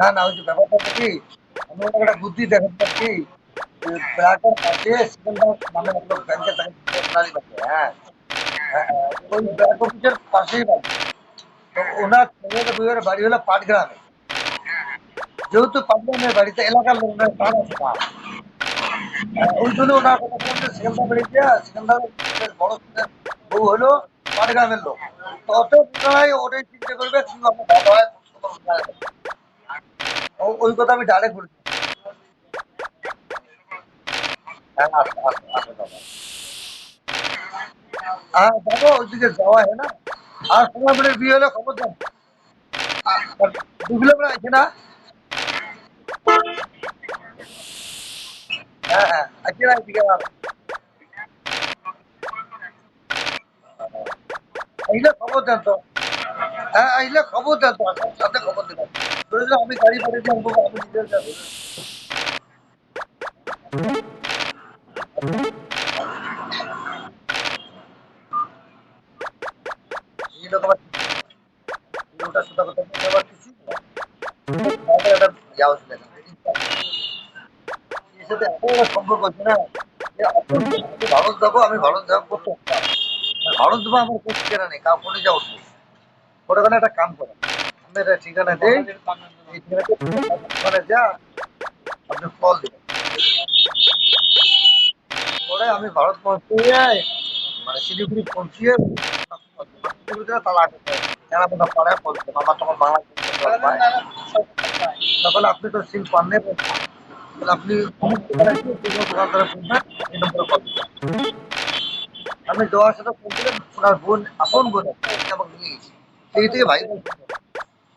না না ওই ব্যাপারটা কি আমি একটা বুদ্ধি দেখাতে পারছি ব্যাংকের পাশে নামে একটা ব্যাংকের থাকে হ্যাঁ। হ্যাঁ, হ্যাঁ, ওই ব্যাংক অফিসের পাশেই বাড়ি। তো ওনার ছেলের বইয়ের বাড়ি হলো পাটগ্রামে। যেহেতু পাটগ্রামের বাড়িতে এলাকার লোকদের তার আছে না। হ্যাঁ, ওই জন্য ওনার কথা বলতে সিকান্দার বাড়িতে সিকান্দার বড় বউ হলো পাটগ্রামের লোক। তো অত ওটাই চিন্তা করবে তুমি আমার ও- ওই কথা আমি ডাইরেক্ট বলছি। হ্যাঁ ওইদিকে যাওয়া না? আর বিয়ে হলে খবর দেন আছে না? হ্যাঁ হ্যাঁ আছে না এদিকে আইলে খবর দেন তো। হ্যাঁ আইলে খবর দেন তো সাথে খবর নিন ওটা যাওয়া ভারত যাব, আমি ভারত যাব ভারত যাব আমার ঠিকানা নেই যাওয়া উঠবে ওটাখানে একটা কাম করে। একটা ঠিকানা দেই এই ঠিকানাতে যা আপনি কল দেবেন। পরে আমি ভারত পৌঁছে মানে শিলিগুড়ি পৌঁছিয়ে তালা আটকে দেয়। এরা মনে হয় পাড়ায় কল আমার তখন বাংলা তখন আপনি তো সিম পান আপনি আমি দেওয়ার সাথে ফোন দিলেন ওনার বোন আপন বোন একটা, সে আমাকে নিয়ে সেই থেকে ভাই।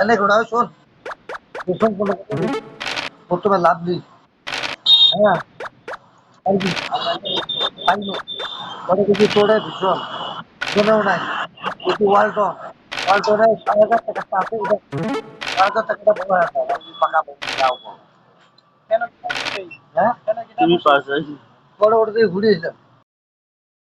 এনে ঘোড়া শোন ভীষণ কোনো প্রথমে লাভ নেই হ্যাঁ আর কি আইনো পরে কিছু তোড়ে ভীষণ শোনেও নাই। কিছু ওয়ালটন ওয়ালটনে ছয় হাজার টাকা আছে এটা ছয় হাজার টাকাটা বড় আছে। পাকা যাও হ্যাঁ তুমি পাশে বড় ওটা দিয়ে ঘুরিয়েছিলাম